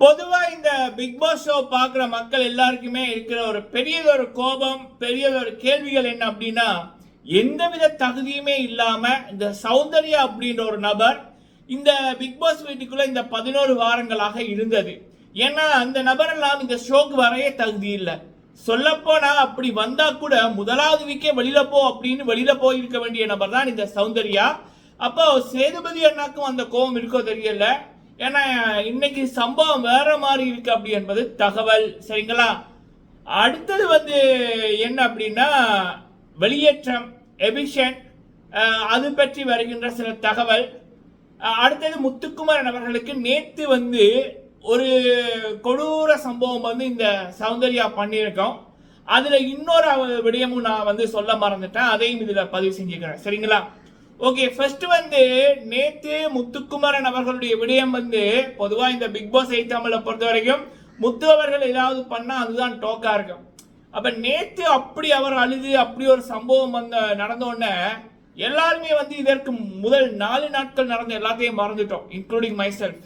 பொதுவாக இந்த big Boss show பார்க்குற மக்கள் எல்லாருக்குமே இருக்கிற ஒரு பெரியதொரு கோபம் பெரியதொரு கேள்விகள் என்ன அப்படின்னா எந்தவித தகுதியுமே இல்லாமல் இந்த சௌந்தர்யா அப்படின்ற ஒரு நபர் இந்த பிக் பாஸ் வீட்டுக்குள்ள இந்த பதினோரு வாரங்களாக இருந்தது. ஏன்னா அந்த நபரெல்லாம் இந்த ஷோக்கு வரைய தகுதி இல்லை. சொல்லப்போனா அப்படி வந்தா கூட முதலாவது வீக்கே வெளியில போ அப்படின்னு வெளியில போயிருக்க வேண்டிய நபர் தான் இந்த சௌந்தர்யா. அப்போ சேதுபதி அண்ணாக்கும் அந்த கோபம் இருக்கோ தெரியல. ஏன்னா இன்னைக்கு சம்பவம் வேற மாதிரி இருக்கு அப்படி என்பது தகவல் சரிங்களா? அடுத்தது வந்து என்ன அப்படின்னா வெளியேற்றம் எபிஷன் அது பற்றி வருகின்ற சில தகவல். அடுத்தது முத்துக்குமாரன் அவர்களுக்கு நேற்று வந்து ஒரு கொடூர சம்பவம் வந்து இந்த சௌந்தர்யா பண்ணியிருக்கோம். அதில் இன்னொரு விடயமும் நான் வந்து சொல்ல மறந்துட்டேன். அதையும் இதில் பதிவு செஞ்சுக்கிறேன். சரிங்களா? ஓகே ஃபர்ஸ்ட் வந்து நேத்து முத்துக்குமரன் அவர்களுடைய விடயம் வந்து பொதுவா இந்த பிக் பாஸ் எயிட் தமிழை பொறுத்த வரைக்கும் முத்து அவர்கள் ஏதாவது பண்ணா அதுதான் டோக்கா இருக்கும். அப்ப நேத்து அப்படி அவர் அழுது அப்படி ஒரு சம்பவம் வந்த நடந்தோடனே எல்லாருமே வந்து இதற்கு முதல் நாலு நாட்கள் நடந்த எல்லாத்தையும் மறந்துட்டோம் இன்க்ளூடிங் மை செல்ஃப்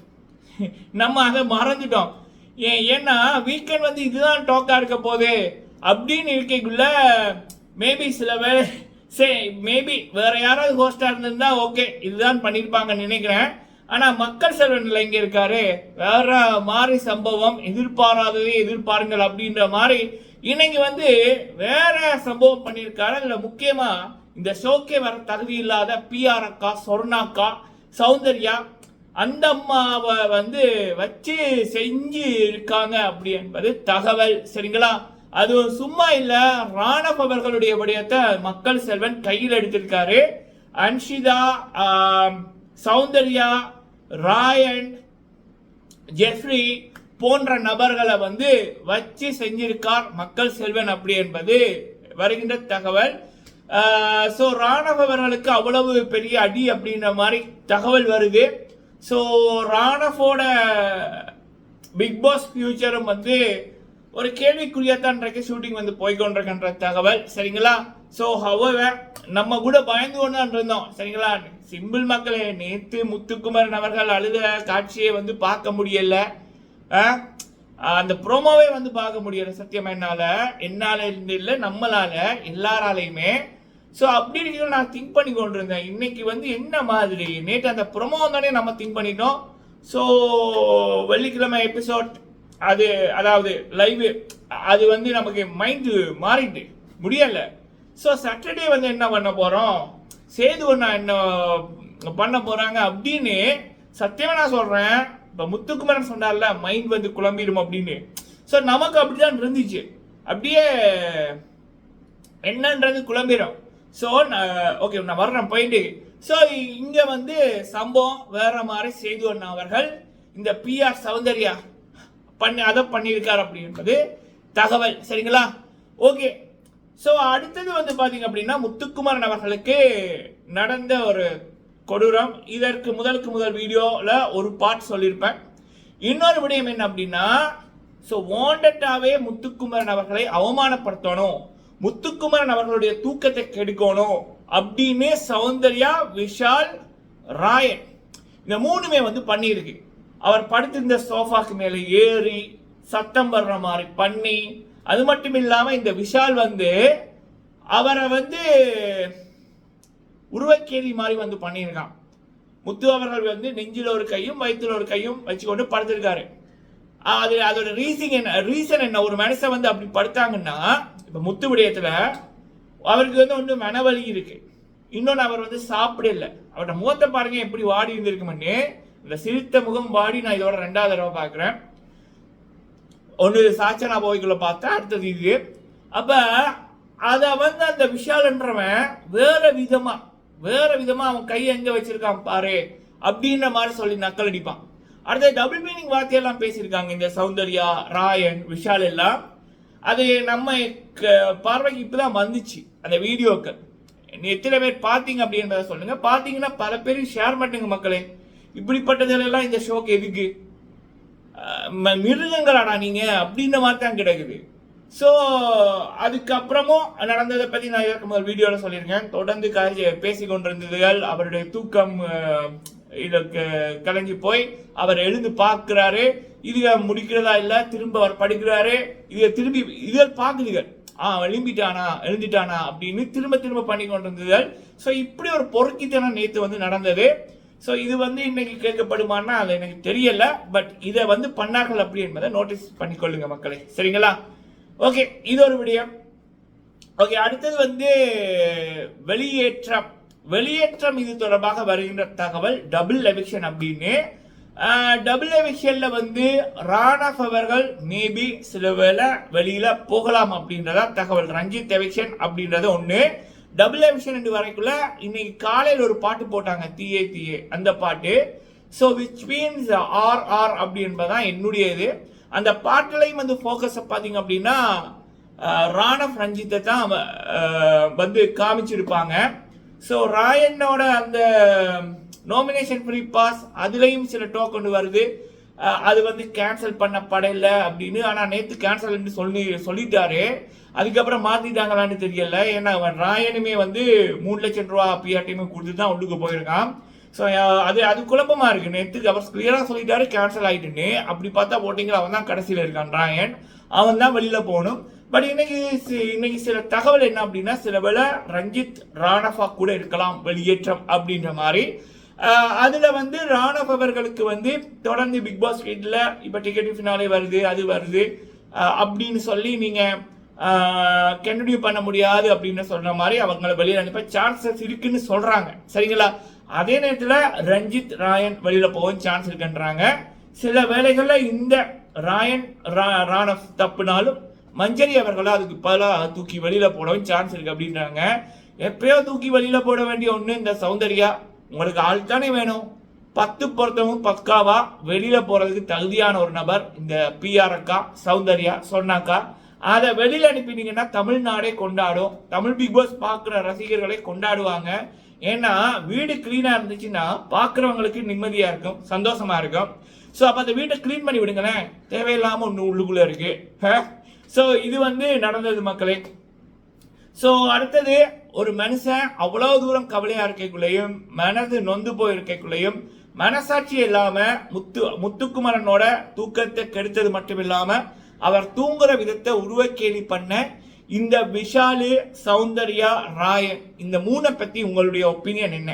நம்ம அதை மறந்துட்டோம். ஏன் ஏன்னா வீக்கெண்ட் வந்து இதுதான் டோக்கா இருக்க போதே அப்படின்னு இருக்கைக்குள்ள மேபி சில வேலை சரி மேபி வேற யாராவது ஹோஸ்டாக இருந்திருந்தா ஓகே இதுதான் பண்ணியிருப்பாங்கன்னு நினைக்கிறேன். ஆனால் மக்கள் செல்வன்ல எங்கே இருக்காரு? வேற மாதிரி சம்பவம் எதிர்பாராததே எதிர்பாருங்கள் அப்படின்ற மாதிரி இன்னைக்கு வந்து வேற சம்பவம் பண்ணியிருக்காரு. அதுல முக்கியமாக இந்த ஷோக்கே வர தகுதி இல்லாத பிஆர் அக்கா சொர்ணாக்கா சௌந்தர்யா அந்த அம்மாவை வந்து வச்சு செஞ்சு இருக்காங்க அப்படி என்பது தகவல். சரிங்களா? அது சும்மா இல்ல ராணப் அவர்களுடைய விடயத்தை மக்கள் செல்வன் கையில் எடுத்திருக்காரு. அன்ஷிதா சௌந்தர்யா ராயன் ஜெஃப்ரி போன்ற நபர்களை வந்து வச்சு செஞ்சிருக்கார் மக்கள் செல்வன் அப்படி என்பது வருகின்ற தகவல். ஸோ ராணவ் அவர்களுக்கு அவ்வளவு பெரிய அடி அப்படின்ற மாதிரி தகவல் வருது. ஸோ ராணவோட பிக் பாஸ் ஃபியூச்சரும் வந்து ஒரு கேள்விக்குறியாத்தான் இன்றைக்கு ஷூட்டிங் வந்து போய்கொண்டிருக்கின்ற தகவல். சரிங்களா? ஸோ ஹவவர் நம்ம கூட பயந்து கொண்டு இருந்தோம். சரிங்களா? சிம்பிள் மக்களே நேத்து முத்துக்குமரன் அவர்கள் அழுத காட்சியை வந்து பார்க்க முடியல. ஆ? அந்த ப்ரோமோவே வந்து பார்க்க முடியல சத்தியம். என்னால என்னால இருந்து இல்லை நம்மளால எல்லாராலையுமே. ஸோ அப்படி இருக்கிற நான் திங்க் பண்ணி கொண்டிருந்தேன். இன்னைக்கு வந்து என்ன மாதிரி? நேற்று அந்த ப்ரோமோ தானே நம்ம திங்க் பண்ணிட்டோம். ஸோ வெள்ளிக்கிழமை எபிசோட் அது அதாவது லைவ் அது வந்து நமக்கு மைண்டு மாறிட்டு முடியலை. ஸோ சாட்டர்டே வந்து என்ன பண்ண போகிறோம் சேது ஒண்ணா என்ன பண்ண போகிறாங்க அப்படின்னு சத்தியமாக நான் சொல்கிறேன் இப்போ முத்துக்குமரன் சொன்னார்ல மைண்ட் வந்து குழம்பிடும் அப்படின்னு. ஸோ நமக்கு அப்படிதான் இருந்துச்சு. அப்படியே என்னன்றது குழம்பிடும் ஸோ ஓகே நான் வர்றேன் போயிட்டு ஸோ இங்கே வந்து சம்பவம் வேற மாதிரி சேது அண்ணா அவர்கள் இந்த பிஆர் சௌந்தர்யா பண்ணி அதை பண்ணியிருக்கார் அப்படி என்பது தகவல். சரிங்களா? ஓகே. ஸோ அடுத்தது வந்து பார்த்தீங்க அப்படின்னா முத்துக்குமாரன் அவர்களுக்கு நடந்த ஒரு கொடூரம். இதற்கு முதலுக்கு முதல் வீடியோவில் ஒரு பார்ட் சொல்லியிருப்பேன். இன்னொரு விடயம் என்ன அப்படின்னா ஸோ வாண்டட்டாவே முத்துக்குமரன் அவர்களை அவமானப்படுத்தணும். முத்துக்குமரன் அவர்களுடைய தூக்கத்தை கெடுக்கணும் அப்படின்னு சௌந்தர்யா விஷால் ராயன் இந்த மூணுமே வந்து பண்ணியிருக்கு. அவர் படுத்திருந்த சோஃபாக்கு மேலே ஏறி சத்தம் வர்ற மாதிரி பண்ணி அது மட்டும் இல்லாமல் இந்த விஷால் வந்து அவரை வந்து உருவக்கேலி மாதிரி வந்து பண்ணியிருக்கான். முத்து அவர்கள் வந்து நெஞ்சில் ஒரு கையும் வயிற்றுல ஒரு கையும் வச்சுக்கொண்டு படுத்திருக்காரு. அது அதோட ரீசிங் என்ன ரீசன் என்ன? ஒரு மனுஷன் வந்து அப்படி படுத்தாங்கன்னா இப்போ முத்து விடயத்தில் அவருக்கு வந்து ஒன்று மனவலி இருக்கு. இன்னொன்று அவர் வந்து சாப்பிடல. அவரோட முகத்தை பாருங்க எப்படி வாடி இருந்திருக்குமென்னு இந்த சிரித்த முகம் பாடி நான் இதோட ரெண்டாவது தடவை பார்க்குறேன். ஒன்று சாச்சனா போய்க்குள்ள பார்த்தேன் அடுத்தது இது. அப்போ அதை வந்து அந்த விஷாலன்றவன் வேற விதமாக வேற விதமாக அவன் கை எங்கே வச்சிருக்கான் பாரு அப்படின்ற மாதிரி சொல்லி நக்கல் அடிப்பான். அடுத்த டபுள் மீனிங் வார்த்தையெல்லாம் பேசியிருக்காங்க இந்த சௌந்தர்யா ராயன் விஷால் எல்லாம். அது நம்ம க- பார்வைக்கு இப்பதான் வந்துச்சு அந்த வீடியோக்கள் நீ எத்தனை பேர் பார்த்தீங்க அப்படின்றத சொல்லுங்கள் பார்த்தீங்கன்னா பல பேர் ஷேர் பண்ணுங்க மக்களே. இப்படிப்பட்டதெல்லாம் இந்த ஷோக்கு எதுக்கு? ம- மிருகங்களாடா நீங்க? அப்படின்ற மாதிரி தான் கிடைக்குது. ஸோ அதுக்கப்புறமும் நடந்ததை பற்றி நான் இதற்கு முதல் வீடியோவில் சொல்லியிருக்கேன். தொடர்ந்து காய்ச்சி பேசி கொண்டிருந்ததுகள் அவருடைய தூக்கம் அஹ், இதற்கு கலைஞ்சு போய் அவர் எழுந்து பார்க்கிறாரு. இது முடிக்கிறதா இல்லை திரும்ப அவர் படிக்கிறாரு. இதை திரும்பி இதில் பார்க்குதுகள். ஆ எழும்பிட்டானா எழுந்துட்டானா அப்படின்னு திரும்ப திரும்ப பண்ணி கொண்டிருந்ததுகள். ஸோ இப்படி ஒரு பொறுக்கித்தனம் நேற்று வந்து நடந்தது. ஸோ இது வந்து இன்னைக்கு கேட்கப்படுமான்னா அது எனக்கு தெரியல பட் இதை வந்து பண்ணார்கள் அப்படி என்பதை நோட்டீஸ் பண்ணிக்கொள்ளுங்க மக்களை. சரிங்களா? ஓகே இது ஒரு விடயம். ஓகே அடுத்தது வந்து வெளியேற்றம். வெளியேற்றம் இது தொடர்பாக வருகின்ற தகவல் டபுள் எவிக்ஷன் அப்படின்னு. டபுள் எவிக்ஷனில் வந்து ராணாஃப் அவர்கள் மேபி சில வேலை வெளியில் போகலாம் அப்படின்றதா தகவல். ரஞ்சித் எவிக்ஷன் அப்படின்றது ஒன்று டபுள் எமிஷன் என்று வரைக்குள்ள இன்னைக்கு காலையில் ஒரு பாட்டு போட்டாங்க தீயே தீயே. அந்த பாட்டு. So which means R R அப்படி என்பதுதான் என்னுடைய இது அந்த பாட்டுலையும் வந்து ஃபோக்கஸை பார்த்தீங்க அப்படின்னா ராணவ் ரஞ்சித்தை தான் வந்து காமிச்சிருப்பாங்க. ஸோ ராயனோட அந்த நாமினேஷன் ஃப்ரீ பாஸ் அதுலேயும் சில டோக்கன் வருது. அது வந்து கேன்சல் பண்ணப்படல அப்படின்னு. ஆனால் நேற்று கேன்சல் சொல்லி சொல்லிட்டாரு. அதுக்கப்புறம் மாத்திட்டாங்களான்னு தெரியல. ஏன்னா அவன் ராயனுமே வந்து மூணு லட்சம் ரூபா பிஆர்டியுமே கொடுத்து தான் உள்ளுக்கு போயிருக்கான். ஸோ அது அது குழப்பமா இருக்கு. நேற்று அவர் கிளியராக சொல்லிட்டாரு கேன்சல் ஆயிட்டுன்னு. அப்படி பார்த்தா ஓட்டிங்கில் அவன் தான் கடைசியில் இருக்கான் ராயன். அவன் தான் வெளியில போகணும். பட் இன்னைக்கு இன்னைக்கு சில தகவல் என்ன அப்படின்னா சில வேளை ரஞ்சித் ராணஃபா கூட இருக்கலாம் வெளியேற்றம் அப்படின்ற மாதிரி. அதில் வந்து ராணவ் அவர்களுக்கு வந்து தொடர்ந்து பிக் பாஸ் வீட்டில் இப்போ டிக்கெட் ஃபினாலே வருது அது வருது. அப்படின்னு சொல்லி நீங்கள் கண்டினியூ பண்ண முடியாது அப்படின்னு சொல்கிற மாதிரி அவங்கள வெளியில் அனுப்ப சான்சஸ் இருக்குன்னு சொல்கிறாங்க சரிங்களா? அதே நேரத்தில் ரஞ்சித் ராயன் வெளியில் போகவும் சான்ஸ் இருக்குன்றாங்க. சில வேலைகளில் இந்த ராயன் ரா- ராணவ் தப்புனாலும் மஞ்சரி அவர்களா அதுக்கு பல தூக்கி வெளியில் போடவும் சான்ஸ் இருக்குது அப்படின்றாங்க. எப்பயோ தூக்கி வெளியில் போட வேண்டிய ஒன்று இந்த சௌந்தர்யா உங்களுக்கு ஆள் தானே வேணும்? பத்து பொருத்தமும் பக்காவா வெளியில போறதுக்கு தகுதியான ஒரு நபர் இந்த பிஆர் அக்கா சௌந்தர்யா சொன்னாக்கா அதை வெளியில அனுப்பினீங்கன்னா தமிழ்நாடே கொண்டாடும். தமிழ் பிக் பாஸ் பார்க்குற ரசிகர்களை கொண்டாடுவாங்க. ஏன்னா வீடு கிளீனா இருந்துச்சுன்னா பார்க்குறவங்களுக்கு நிம்மதியா இருக்கும் சந்தோஷமா இருக்கும். ஸோ அப்போ அந்த வீட்டை க்ளீன் பண்ணி விடுங்களேன். தேவையில்லாம ஒன்று உள்ளுக்குள்ள இருக்கு. ஸோ இது வந்து நடந்தது மக்களே. ஸோ அடுத்தது ஒரு மனுஷன் அவ்வளவு தூரம் கவலையா இருக்கக்குள்ளேயும் மனது நொந்து போய் இருக்கக்குள்ளேயும் மனசாட்சி இல்லாம முத்து முத்துக்குமரனோட தூக்கத்தை கெடுத்தது மட்டும் இல்லாம அவர் தூங்குற விதத்தை உருவக்கேலி பண்ண இந்த விஷாலு சௌந்தர்யா ராயன் இந்த மூணை பத்தி உங்களுடைய ஒப்பீனியன் என்ன?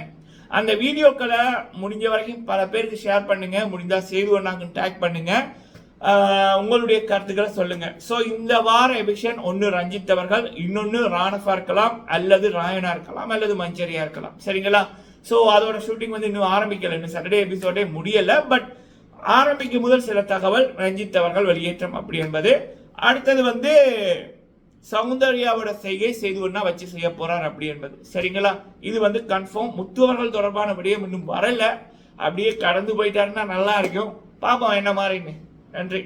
அந்த வீடியோக்களை முடிஞ்ச வரைக்கும் பல பேருக்கு ஷேர் பண்ணுங்க. முடிந்தா செய்து ஒன்னாங்க டேக் பண்ணுங்க. உங்களுடைய கருத்துக்களை சொல்லுங்க. ஸோ இந்த வார எபிஷன் ஒன்று ரஞ்சித் அவர்கள் இன்னொன்று ராணஃபா இருக்கலாம் அல்லது ராயனா இருக்கலாம் அல்லது மஞ்சரியா இருக்கலாம். சரிங்களா? ஸோ அதோட ஷூட்டிங் வந்து இன்னும் ஆரம்பிக்கல. இன்னும் சாட்டர்டே எபிசோடே முடியலை. பட் ஆரம்பிக்கும் முதல் சில தகவல் ரஞ்சித் அவர்கள் வெளியேற்றம் அப்படி என்பது. அடுத்தது வந்து சௌந்தர்யாவோட செய்கை செய்து ஒன்றா வச்சு செய்ய போறார் அப்படி என்பது. சரிங்களா? இது வந்து கன்ஃபார்ம் முத்துவர்கள் தொடர்பான விடயம் இன்னும் வரல. அப்படியே கடந்து போயிட்டாருன்னா நல்லா இருக்கும். பாப்போம் என்ன மாதிரின்னு. நன்றி